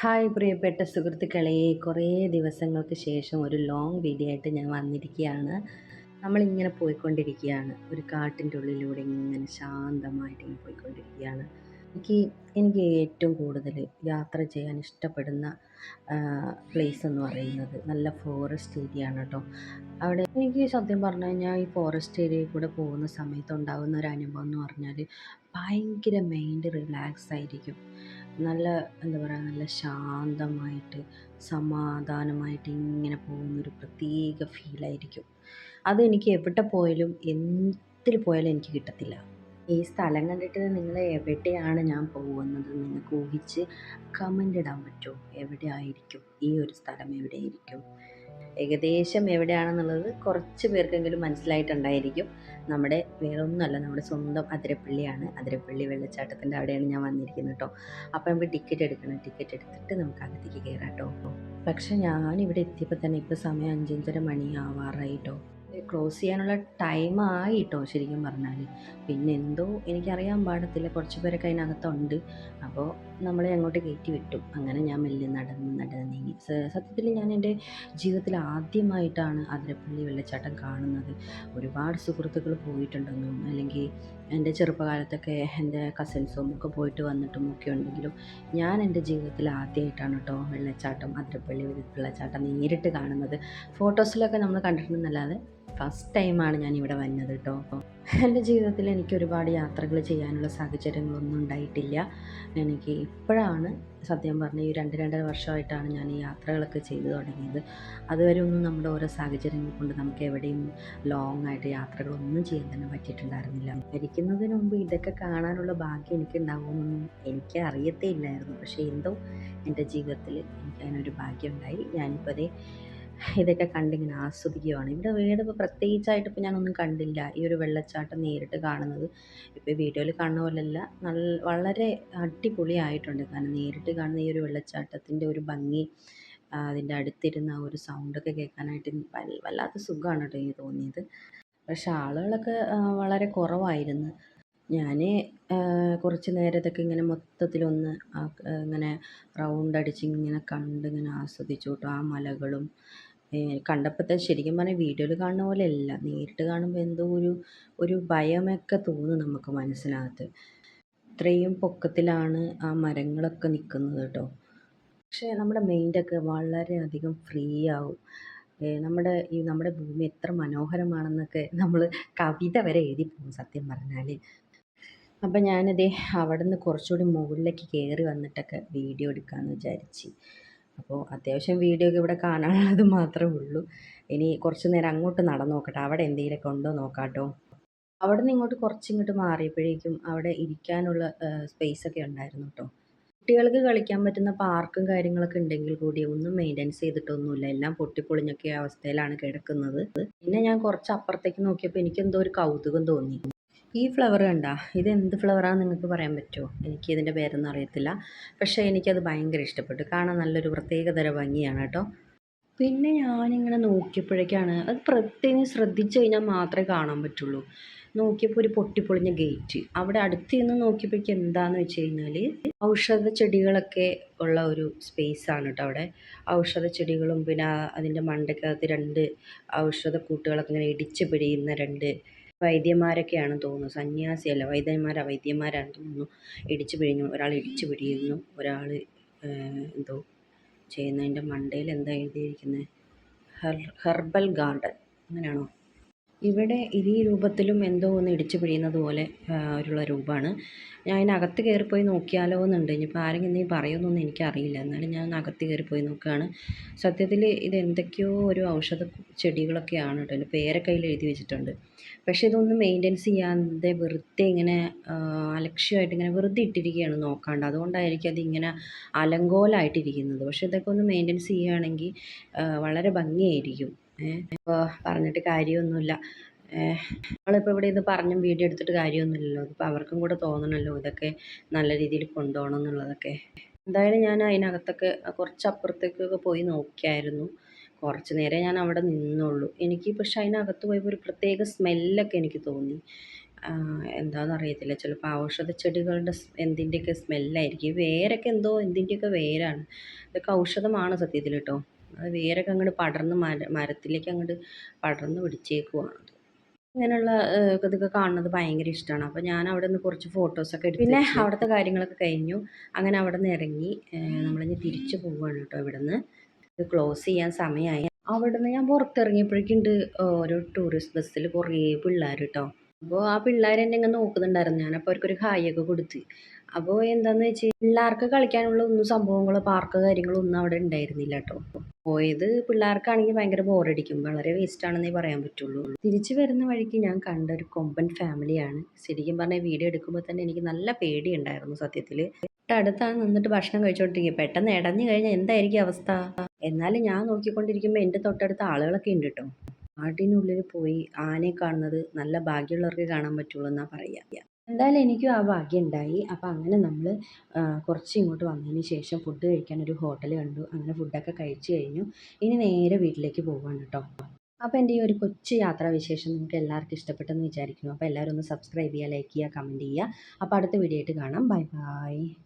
Hi പ്രിയപ്പെട്ട സുഹൃത്തുക്കളെ. കുറേ ദിവസങ്ങൾക്ക് ശേഷം ഒരു ലോങ് വീഡിയോ ആയിട്ട് ഞാൻ വന്നിരിക്കുകയാണ്. നമ്മളിങ്ങനെ പോയിക്കൊണ്ടിരിക്കുകയാണ്. ഒരു കാട്ടിന്റെ ഉള്ളിലൂടെ ഇങ്ങനെ ശാന്തമായിട്ട് ഇങ്ങനെ പോയിക്കൊണ്ടിരിക്കുകയാണ്. എനിക്ക് എനിക്ക് ഏറ്റവും കൂടുതൽ യാത്ര ചെയ്യാൻ ഇഷ്ടപ്പെടുന്ന പ്ലേസ് എന്ന് പറയുന്നത് നല്ല ഫോറസ്റ്റ് ഏരിയ ആണ് കേട്ടോ. അവിടെ എനിക്ക് സത്യം പറഞ്ഞു കഴിഞ്ഞാൽ ഈ ഫോറസ്റ്റ് ഏരിയയിൽ കൂടെ പോകുന്ന സമയത്ത് ഉണ്ടാകുന്ന ഒരു അനുഭവം എന്ന് പറഞ്ഞാൽ ഭയങ്കര മൈൻഡ് റിലാക്സ് ആയിരിക്കും. നല്ല എന്താ പറയുക നല്ല ശാന്തമായിട്ട് സമാധാനമായിട്ട് ഇങ്ങനെ പോകുന്നൊരു പ്രത്യേക ഫീലായിരിക്കും. അതെനിക്ക് എവിടെ പോയാലും എന്തിൽ പോയാലും എനിക്ക് കിട്ടത്തില്ല. ഈ സ്ഥലം കണ്ടിട്ട് നിങ്ങൾ എവിടെയാണ് ഞാൻ പോകുന്നത് നിങ്ങൾക്ക് ഊഹിച്ച് കമന്റ് ഇടാൻ പറ്റുമോ? എവിടെ ആയിരിക്കും? ഈ ഒരു സ്ഥലം എവിടെയായിരിക്കും ഏകദേശം എവിടെയാണെന്നുള്ളത് കുറച്ച് പേർക്കെങ്കിലും മനസ്സിലായിട്ടുണ്ടായിരിക്കും. നമ്മുടെ വേറൊന്നുമല്ല നമ്മുടെ സ്വന്തം അതിരപ്പള്ളിയാണ്. അതിരപ്പള്ളി വെള്ളച്ചാട്ടത്തിന്റെ അവിടെയാണ് ഞാൻ വന്നിരിക്കുന്നത് കേട്ടോ. അപ്പോൾ നമുക്ക് ടിക്കറ്റ് എടുക്കണം. ടിക്കറ്റ് എടുത്തിട്ട് നമുക്ക് അകത്തേക്ക് കയറാം കേട്ടോ. പക്ഷെ ഞാനിവിടെ എത്തിയപ്പോൾ തന്നെ ഇപ്പോൾ സമയം അഞ്ചഞ്ചര മണി ആവാറായി കേട്ടോ. ക്ലോസ് ചെയ്യാനുള്ള ടൈം ആയി കേട്ടോ ശരിക്കും പറഞ്ഞാൽ പിന്നെ എന്തോ എനിക്കറിയാൻ പാടത്തില്ല. കുറച്ച് പേരൊക്കെ അതിനകത്തുണ്ട്. അപ്പോൾ നമ്മളെ അങ്ങോട്ട് കയറ്റി വിട്ടു. അങ്ങനെ ഞാൻ മെല്ലെ നടന്ന് നടന്ന് നീങ്ങി. സത്യത്തിൽ ഞാൻ എന്റെ ജീവിതത്തിൽ ആദ്യമായിട്ടാണ് അതിരപ്പള്ളി വെള്ളച്ചാട്ടം കാണുന്നത്. ഒരുപാട് സുഹൃത്തുക്കൾ പോയിട്ടുണ്ടെന്നും അല്ലെങ്കിൽ എന്റെ ചെറുപ്പകാലത്തൊക്കെ എന്റെ കസിൻസും ഒക്കെ പോയിട്ട് വന്നിട്ടും ഒക്കെ ഉണ്ടെങ്കിലും ഞാൻ എന്റെ ജീവിതത്തിൽ ആദ്യമായിട്ടാണ് കേട്ടോ വെള്ളച്ചാട്ടം അതിരപ്പള്ളി വെള്ളച്ചാട്ടം നേരിട്ട് കാണുന്നത്. ഫോട്ടോസിലൊക്കെ നമ്മൾ കണ്ടിട്ടുണ്ടെന്നല്ലാതെ ഫസ്റ്റ് ടൈമാണ് ഞാൻ ഇവിടെ വന്നത് കേട്ടോ എന്റെ ജീവിതത്തിൽ എനിക്ക് ഒരുപാട് യാത്രകൾ ചെയ്യാനുള്ള സാഹചര്യങ്ങളൊന്നും ഉണ്ടായിട്ടില്ല. എനിക്ക് ഇപ്പോഴാണ് സത്യം പറഞ്ഞ ഈ രണ്ട് രണ്ടര വർഷമായിട്ടാണ് ഞാൻ ഈ യാത്രകളൊക്കെ ചെയ്തു തുടങ്ങിയത്. അതുവരെ ഒന്നും നമ്മുടെ ഓരോ സാഹചര്യങ്ങൾ കൊണ്ട് നമുക്ക് എവിടെയും ലോങ് ആയിട്ട് യാത്രകളൊന്നും ചെയ്യാൻ തന്നെ പറ്റിയിട്ടുണ്ടായിരുന്നില്ല. മരിക്കുന്നതിന് മുമ്പ് ഇതൊക്കെ കാണാനുള്ള ഭാഗ്യം എനിക്ക് എനിക്ക് അറിയത്തേ ഇല്ലായിരുന്നു പക്ഷേ എന്തോ എന്റെ ജീവിതത്തിൽ എനിക്ക് അതിനൊരു ഭാഗ്യം ഉണ്ടായി ഞാനിപ്പോൾ അതേ ഇതൊക്കെ കണ്ടിങ്ങനെ ആസ്വദിക്കുകയാണ് ഇവിടെ വേറെ ഇപ്പോൾ പ്രത്യേകിച്ചായിട്ട് ഇപ്പോൾ ഞാനൊന്നും കണ്ടില്ല. ഈ ഒരു വെള്ളച്ചാട്ടം നേരിട്ട് കാണുന്നത്. ഇപ്പോൾ വീഡിയോയിൽ കാണുന്ന പോലെയല്ല. നല്ല വളരെ അടിപൊളിയായിട്ടുണ്ട് കാരണം നേരിട്ട് കാണുന്ന ഈ ഒരു വെള്ളച്ചാട്ടത്തിന്റെ ഒരു ഭംഗി അതിന്റെ അടുത്തിരുന്ന ആ ഒരു സൗണ്ടൊക്കെ കേൾക്കാനായിട്ട് വല്ലാത്ത സുഖമാണ് കേട്ടോ എനിക്ക് തോന്നിയത്. പക്ഷേ ആളുകളൊക്കെ വളരെ കുറവായിരുന്നു. ഞാൻ കുറച്ച് നേരം ഇതൊക്കെ ഇങ്ങനെ മൊത്തത്തിലൊന്ന് ഇങ്ങനെ റൗണ്ട് അടിച്ച് ഇങ്ങനെ കണ്ട് ഇങ്ങനെ ആസ്വദിച്ചു കേട്ടോ ആ മലകളും. കണ്ടപ്പോൾ ശരിക്കും പറഞ്ഞാൽ വീഡിയോയിൽ കാണുന്ന പോലെ അല്ല നേരിട്ട് കാണുമ്പോൾ എന്തോ ഒരു ഒരു ഭയമൊക്കെ തോന്നും നമുക്ക് മനസ്സിനകത്ത്. ഇത്രയും പൊക്കത്തിലാണ് ആ മരങ്ങളൊക്കെ നിൽക്കുന്നത് കേട്ടോ പക്ഷേ നമ്മുടെ മൈൻഡൊക്കെ വളരെയധികം ഫ്രീ ആവും. നമ്മുടെ ഈ നമ്മുടെ ഭൂമി എത്ര മനോഹരമാണെന്നൊക്കെ നമ്മൾ കവിത വരെ എഴുതി പോകും സത്യം പറഞ്ഞാൽ അപ്പം ഞാനതേ അവിടെ നിന്ന് കുറച്ചുകൂടി മുകളിലേക്ക് കയറി വന്നിട്ടൊക്കെ വീഡിയോ എടുക്കാമെന്ന് വിചാരിച്ച്. അപ്പോൾ അത്യാവശ്യം വീഡിയോ ഒക്കെ ഇവിടെ കാണാനുള്ളത് മാത്രമേ ഉള്ളൂ. ഇനി കുറച്ച് നേരം അങ്ങോട്ട് നടന്നു നോക്കട്ടെ. അവിടെ എന്തെങ്കിലുമൊക്കെ ഉണ്ടോ നോക്കാട്ടോ. അവിടെ നിന്ന് ഇങ്ങോട്ട് കുറച്ചിങ്ങോട്ട് മാറിയപ്പോഴേക്കും അവിടെ ഇരിക്കാനുള്ള സ്പേസ് ഒക്കെ ഉണ്ടായിരുന്നു കേട്ടോ കുട്ടികൾക്ക് കളിക്കാൻ പറ്റുന്ന പാർക്കും കാര്യങ്ങളൊക്കെ ഉണ്ടെങ്കിൽ കൂടി ഒന്നും മെയിന്റെനൻസ് ചെയ്തിട്ടൊന്നുമില്ല. എല്ലാം പൊട്ടിപ്പൊളിഞ്ഞൊക്കെ അവസ്ഥയിലാണ് കിടക്കുന്നത്. പിന്നെ ഞാൻ കുറച്ച് അപ്പുറത്തേക്ക് നോക്കിയപ്പോൾ എനിക്കെന്തോ ഒരു കൗതുകം തോന്നി. ഈ ഫ്ലവർ കണ്ട ഇത് എന്ത് ഫ്ലവറാണെന്ന് നിങ്ങൾക്ക് പറയാൻ പറ്റുമോ? എനിക്ക് ഇതിന്റെ പേരൊന്നും അറിയത്തില്ല. പക്ഷേ എനിക്കത് ഭയങ്കര ഇഷ്ടപ്പെട്ടു. കാണാൻ നല്ലൊരു പ്രത്യേകതര ഭംഗിയാണ് കേട്ടോ. പിന്നെ ഞാനിങ്ങനെ നോക്കിയപ്പോഴേക്കാണ് അത് പ്രത്യേകം ശ്രദ്ധിച്ചു കഴിഞ്ഞാൽ മാത്രമേ കാണാൻ പറ്റുള്ളൂ. നോക്കിയപ്പോൾ ഒരു പൊട്ടിപ്പൊളിഞ്ഞ ഗേറ്റ് അവിടെ അടുത്ത് നിന്ന് നോക്കിയപ്പോഴേക്കും എന്താണെന്ന് വെച്ച് കഴിഞ്ഞാൽ ഔഷധ ചെടികളൊക്കെ ഉള്ള ഒരു സ്പേസ് ആണ് കേട്ടോ അവിടെ. ഔഷധ ചെടികളും പിന്നെ അതിന്റെ മണ്ടയ്ക്കകത്ത് രണ്ട് ഔഷധ കൂട്ടുകളൊക്കെ ഇങ്ങനെ ഇടിച്ച് പിടിയുന്ന രണ്ട് വൈദ്യന്മാരൊക്കെയാണെന്ന് തോന്നുന്നു. സന്യാസിയല്ല വൈദ്യന്മാരാ വൈദ്യന്മാരാണെന്ന് തോന്നുന്നു. ഇടിച്ചു പിഴിഞ്ഞു ഒരാൾ ഇടിച്ചു പിഴിയുന്നു ഒരാൾ എന്തോ ചെയ്യുന്നതിന്റെ മണ്ടയിൽ എന്താ എഴുതിയിരിക്കുന്നത്? Her herbal garden. അങ്ങനെയാണോ? ഇവിടെ ഇരി രൂപത്തിലും എന്തോ ഒന്ന് ഇടിച്ചു പിഴിയുന്നത് പോലെ ഉള്ള രൂപമാണ് ഞാൻ അതിനകത്ത് കയറിപ്പോയി നോക്കിയാലോ എന്നുണ്ട്. ഇനിയിപ്പോൾ ആരെങ്കിലും എന്തെങ്കിലും പറയുമെന്നൊന്നും എനിക്കറിയില്ല. എന്നാലും ഞാൻ അകത്ത് കയറിപ്പോയി നോക്കുകയാണ് സത്യത്തിൽ ഇത് എന്തൊക്കെയോ ഒരു ഔഷധ ചെടികളൊക്കെയാണ് കേട്ടോ. എന്റെ പേരൊക്കെ അതിൽ എഴുതി വെച്ചിട്ടുണ്ട്. പക്ഷേ ഇതൊന്നും മെയിന്റെനൻസ് ചെയ്യാതെ വെറുതെ ഇങ്ങനെ അലക്ഷ്യമായിട്ട് ഇങ്ങനെ വെറുതെ ഇട്ടിരിക്കുകയാണ് നോക്കാണ്ട്. അതുകൊണ്ടായിരിക്കും അതിങ്ങനെ അലങ്കോലമായിട്ടിരിക്കുന്നത് പക്ഷേ ഇതൊക്കെ ഒന്ന് മെയിന്റെനൻസ് ചെയ്യുകയാണെങ്കിൽ വളരെ ഭംഗിയായിരിക്കും. ഇപ്പോൾ പറഞ്ഞിട്ട് കാര്യമൊന്നുമില്ല. നമ്മളിപ്പോൾ ഇവിടെ ഇത് പറഞ്ഞും വീഡിയോ എടുത്തിട്ട് കാര്യമൊന്നുമില്ലല്ലോ. അതിപ്പോൾ അവർക്കും കൂടെ തോന്നണമല്ലോ ഇതൊക്കെ നല്ല രീതിയിൽ കൊണ്ടുപോകണം എന്നുള്ളതൊക്കെ. എന്തായാലും ഞാൻ അതിനകത്തൊക്കെ കുറച്ച് അപ്പുറത്തേക്കൊക്കെ പോയി നോക്കിയായിരുന്നു. കുറച്ച് നേരം ഞാൻ അവിടെ നിന്നുള്ളൂ. എനിക്ക് പക്ഷെ അതിനകത്ത് പോയപ്പോൾ ഒരു പ്രത്യേക സ്മെല്ലൊക്കെ എനിക്ക് തോന്നി. എന്താണെന്ന് അറിയത്തില്ല. ചിലപ്പോൾ ഔഷധ ചെടികളുടെ എന്തിന്റെയൊക്കെ സ്മെല്ലായിരിക്കും. വേരൊക്കെ എന്തോ എന്തിന്റെയൊക്കെ വേരാണ്. ഇതൊക്കെ ഔഷധമാണ് സത്യത്തിൽ കേട്ടോ. അത് വേരൊക്കെ അങ്ങോട്ട് പടർന്ന് മര മരത്തിലേക്ക് അങ്ങോട്ട് പടർന്ന് പിടിച്ചേക്കുവാണ് ഇങ്ങനെയുള്ള ഇതൊക്കെ കാണുന്നത് ഭയങ്കര ഇഷ്ടമാണ് അപ്പോൾ ഞാൻ അവിടെ നിന്ന് കുറച്ച് ഫോട്ടോസൊക്കെ എടുത്തു പിന്നെ അവിടുത്തെ കാര്യങ്ങളൊക്കെ കഴിഞ്ഞു. അങ്ങനെ അവിടെ നിന്ന് ഇറങ്ങി നമ്മളിനി തിരിച്ചു പോവുകയാണ് കേട്ടോ ഇവിടെ നിന്ന് ഇത് ക്ലോസ് ചെയ്യാൻ സമയമായി. അവിടെ നിന്ന് ഞാൻ പുറത്തിറങ്ങിയപ്പോഴേക്കുണ്ട് ഓരോ ടൂറിസ്റ്റ് ബസ്സിൽ കുറേ പിള്ളേർ കേട്ടോ. അപ്പോൾ ആ പിള്ളേർ എന്നെ ഇങ്ങനെ നോക്കുന്നുണ്ടായിരുന്നു. അപ്പോൾ അവർക്കൊരു ഹായ് ഒക്കെ കൊടുത്ത്. അപ്പോൾ എന്താന്ന് വെച്ച് പിള്ളേർക്ക് കളിക്കാനുള്ള ഒന്നും സംഭവങ്ങളോ പാർക്ക് കാര്യങ്ങളോ ഒന്നും അവിടെ ഉണ്ടായിരുന്നില്ല കേട്ടോ. പോയത് പിള്ളേർക്കാണെങ്കിൽ ഭയങ്കര ബോറടിക്കും വളരെ വേസ്റ്റ് ആണെന്നേ പറയാൻ പറ്റുള്ളൂ. തിരിച്ചു വരുന്ന വഴിക്ക് ഞാൻ കണ്ട ഒരു കൊമ്പൻ ഫാമിലിയാണ് ശരിക്കും പറഞ്ഞാൽ വീഡിയോ എടുക്കുമ്പോൾ തന്നെ എനിക്ക് നല്ല പേടിയുണ്ടായിരുന്നു സത്യത്തിൽ അടുത്താണ് നിന്നിട്ട് ഭക്ഷണം കഴിച്ചുകൊണ്ടിരിക്കുക പെട്ടെന്ന് ഇടഞ്ഞു കഴിഞ്ഞാൽ എന്തായിരിക്കും അവസ്ഥ? എന്നാലും ഞാൻ നോക്കിക്കൊണ്ടിരിക്കുമ്പോൾ എന്റെ തൊട്ടടുത്ത ആളുകളൊക്കെ ഉണ്ട് കേട്ടോ. കാട്ടിനുള്ളിൽ പോയി ആനയെ കാണുന്നത് നല്ല ഭാഗ്യമുള്ളവർക്ക് കാണാൻ പറ്റുള്ളൂ എന്നാണ് പറയുക എന്തായാലും എനിക്കും ആ ഭാഗ്യം ഉണ്ടായി. അപ്പോൾ അങ്ങനെ നമ്മൾ കുറച്ച് ഇങ്ങോട്ട് വന്നതിന് ശേഷം ഫുഡ് കഴിക്കാൻ ഒരു ഹോട്ടൽ കണ്ടു. അങ്ങനെ ഫുഡൊക്കെ കഴിച്ചു കഴിഞ്ഞു. ഇനി നേരെ വീട്ടിലേക്ക് പോവാണ് കേട്ടോ അപ്പോൾ എന്റെ ഈ ഒരു കൊച്ചു യാത്രാ വിശേഷം നിങ്ങൾക്ക് എല്ലാവർക്കും ഇഷ്ടപ്പെട്ടെന്ന് വിചാരിക്കുന്നു. അപ്പോൾ എല്ലാവരും ഒന്ന് സബ്സ്ക്രൈബ് ചെയ്യുക ലൈക്ക് ചെയ്യുക കമന്റ് ചെയ്യുക. അപ്പോൾ അടുത്ത വീഡിയോ ആയിട്ട് കാണാം. Bye bye